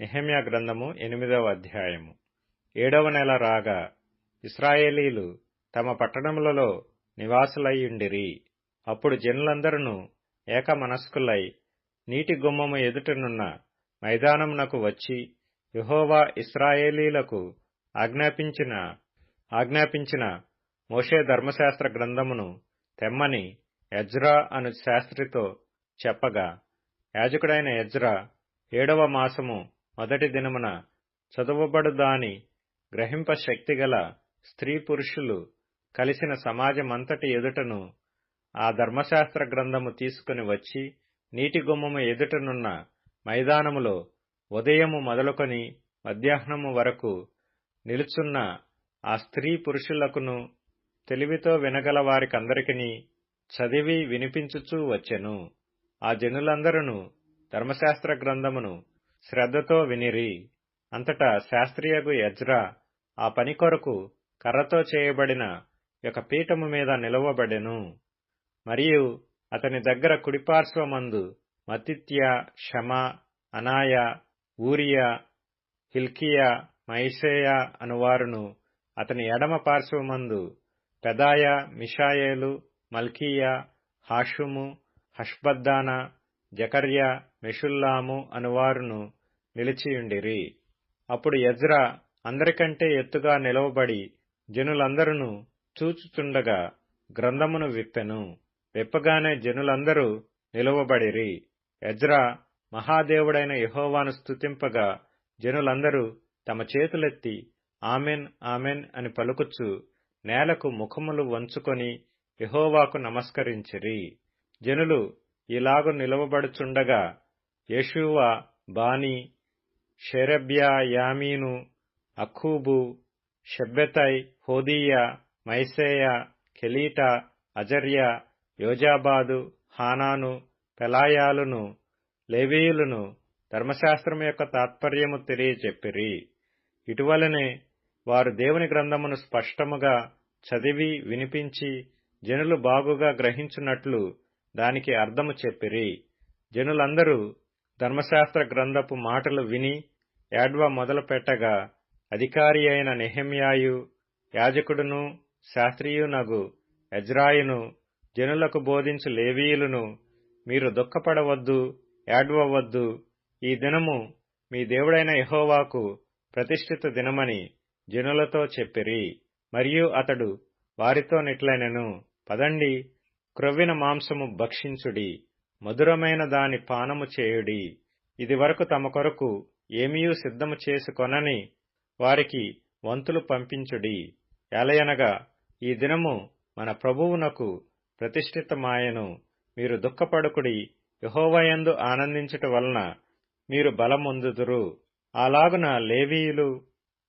నెహమ్యా గ్రంథము ఎనిమిదవ అధ్యాయము. ఏడవ నెల రాగా ఇస్రాయేలీలు తమ పట్టణములలో నివాసులయ్యుండిరి. అప్పుడు జనులందరూ ఏక మనస్కులై నీటి గుమ్మము ఎదుటనున్న మైదానమునకు వచ్చి యహోవా ఇస్రాయేలీలకు ఆజ్ఞాపించిన ఆజ్ఞాపించిన మోషే ధర్మశాస్త్ర గ్రంథమును తెమ్మని ఎజ్రా అను శాస్త్రితో చెప్పగా యాజకుడైన ఎజ్రా ఏడవ మాసము మొదటి దినమున చదువబడు దాని గ్రహింప శక్తిగల స్త్రీ పురుషులు కలిసిన సమాజమంతటి ఎదుటను ఆ ధర్మశాస్త్ర గ్రంథము తీసుకుని వచ్చి నీటి గుమ్మము ఎదుటనున్న మైదానములో ఉదయము మొదలుకొని మధ్యాహ్నము వరకు నిలుచున్న ఆ స్త్రీ పురుషులకును తెలివితో వినగల వారికందరికిని చదివి వినిపించుచూ వచ్చెను. ఆ జనులందరూ ధర్మశాస్త్ర గ్రంథమును శ్రద్ధతో వినిరి. అంతటా శాస్త్రియగు యజ్రా ఆ పని కొరకు కర్రతో చేయబడిన ఒక పీఠము మీద నిలవబడెను. మరియు అతని దగ్గర కుడిపార్శ్వమందు మతిత్య షమ అనాయ ఊరియా హిల్కియా మైసేయ అనువారును అతని ఎడమ పార్శ్వమందు పెదాయ మిషాయేలు మల్కీయ హాషుము హష్బద్దానా జకర్య మెషుల్లాము అనువారును నిలిచియుండిరి అప్పుడు యజ్రా అందరికంటే ఎత్తుగా నిలవబడి జనులందరూ చూచుచుండగా గ్రంథమును విప్పెను. విప్పగానే జనులందరూ నిలువబడిరి. ఎజ్రా మహాదేవుడైన యహోవాను స్తుతింపగా జనులందరూ తమ చేతులెత్తి ఆమెన్ ఆమెన్ అని పలుకుచు నేలకు ముఖములు వంచుకొని యహోవాకు నమస్కరించిరి. జనులు ఇలాగు నిలవబడుచుండగా యషువా బాని షెరబ్యా యామీను అఖూబు షెబ్బెతై హోదీయా మైసేయ కెలీట అజర్య యోజాబాదు హానాను పెలాయాలును లేవీయులను ధర్మశాస్త్రం యొక్క తాత్పర్యము తెలియచెప్పిరి. ఇటువలనే వారు దేవుని గ్రంథమును స్పష్టముగా చదివి వినిపించి జనులు బాగుగా గ్రహించున్నట్లు దానికి అర్థము చెప్పిరి. జనులందరూ ధర్మశాస్త్ర గ్రంథపు మాటలు విని యాడ్వ మొదలుపెట్టగా అధికారి అయిన నెహమ్యాయు యాజకుడును శాస్త్రీయునగు ఎజ్రాయును జనులకు బోధించు లేవీయులను మీరు దుఃఖపడవద్దు ఏడ్వవద్దు ఈ దినము మీ దేవుడైన యహోవాకు ప్రతిష్ఠిత దినమని జనులతో చెప్పిరి. మరియు అతడు వారితో నిట్లనెను పదండి క్రొవ్విన మాంసము భక్షించుడి మధురమైన దాని పానము చేయుడి. ఇది వరకు తమ కొరకు ఏమీయూ సిద్ధము చేసుకొనని వారికి వంతులు పంపించుడి. ఎలయనగా ఈ దినము మన ప్రభువునకు ప్రతిష్ఠితమాయను. మీరు దుఃఖపడుకుడి యహోవయందు ఆనందించుట వలన మీరు బలమొందుదురు. అలాగున లేవీయులు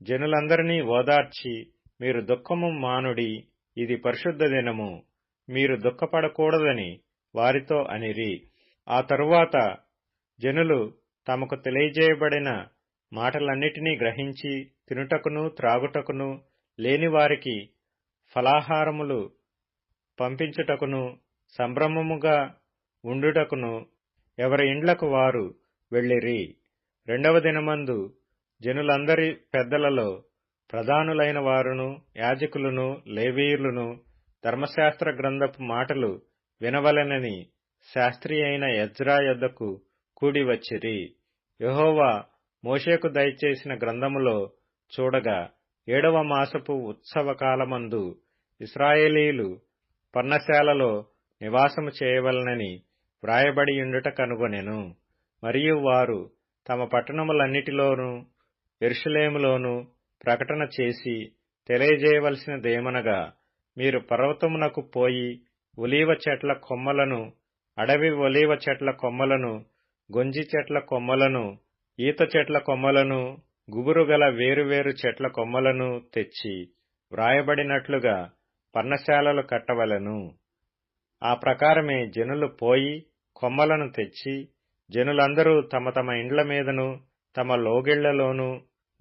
జనులందరినీ ఓదార్చి మీరు దుఃఖము మానుడి. ఇది పరిశుద్ధ దినము. మీరు దుఃఖపడకూడదని వారితో అనిరి. ఆ తరువాత జనులు తమకు తెలియజేయబడిన మాటలన్నిటినీ గ్రహించి తినుటకును త్రాగుటకును లేని వారికి ఫలాహారములు పంపించుటకును సంభ్రమముగా ఉండుటకును ఎవరి ఇండ్లకు వారు వెళ్ళిరి. రెండవ దినమందు జనులందరి పెద్దలలో ప్రధానులైన వారును యాజకులను లేవీయులను ధర్మశాస్త్ర గ్రంథపు మాటలు వినవలెనని శాస్త్రి అయిన యజ్రా యొద్దకు కూడి వచ్చిరి. యహోవా మోషేకు దయచేసిన గ్రంథములో చూడగా ఏడవ మాసపు ఉత్సవకాలమందు ఇస్రాయేలీలు పర్ణశాలలో నివాసము చేయవలనని వ్రాయబడియుండుట కనుగొనెను. మరియు వారు తమ పట్టణములన్నిటిలోనూ ఎరుషలేములోనూ ప్రకటన చేసి తెలియజేయవలసినదేమనగా మీరు పర్వతమునకు పోయి ఒలీవ చెట్ల కొమ్మలను అడవి ఒలీవ చెట్ల కొమ్మలను గొంజి చెట్ల కొమ్మలను ఈత చెట్ల కొమ్మలను గుబురుగల వేరువేరు చెట్ల కొమ్మలను తెచ్చి వ్రాయబడినట్లుగా పర్ణశాలలు కట్టవలను. ఆ ప్రకారమే జనులు పోయి కొమ్మలను తెచ్చి జనులందరూ తమ తమ ఇండ్ల మీదను తమ లోగిళ్ళలోనూ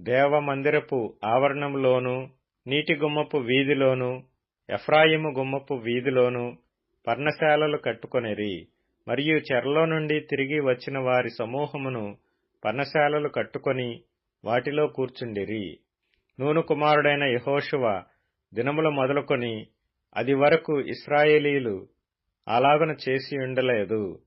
దేవమందిరపు ఆవరణంలోనూ నీటి గుమ్మపు వీధిలోనూ ఎఫ్రాయిము గుమ్మపు వీధిలోను పర్ణశాలలు కట్టుకొనిరి మరియు చెరలో నుండి తిరిగి వచ్చిన వారి సమూహమును పర్ణశాలలు కట్టుకొని వాటిలో కూర్చుండిరి. నూను కుమారుడైన యహోషువ దినములు మొదలుకొని అది వరకు ఇస్రాయేలీలు అలాగన చేసి ఉండలేదు.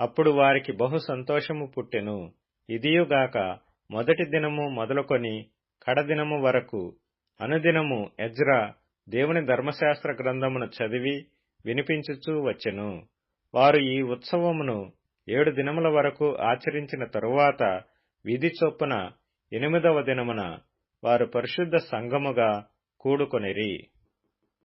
అప్పుడు వారికి బహు సంతోషము పుట్టెను. ఇదియుగాక మొదటి దినము మొదలుకొని కడదినము వరకు అనుదినము ఎజ్రా దేవుని ధర్మశాస్త్ర గ్రంథమును చదివి వినిపించుచూ వచ్చెను. వారు ఈ ఉత్సవమును ఏడు దినముల వరకు ఆచరించిన తరువాత విధి చొప్పున ఎనిమిదవ దినమున వారు పరిశుద్ధ సంఘముగా కూడుకొనిరి.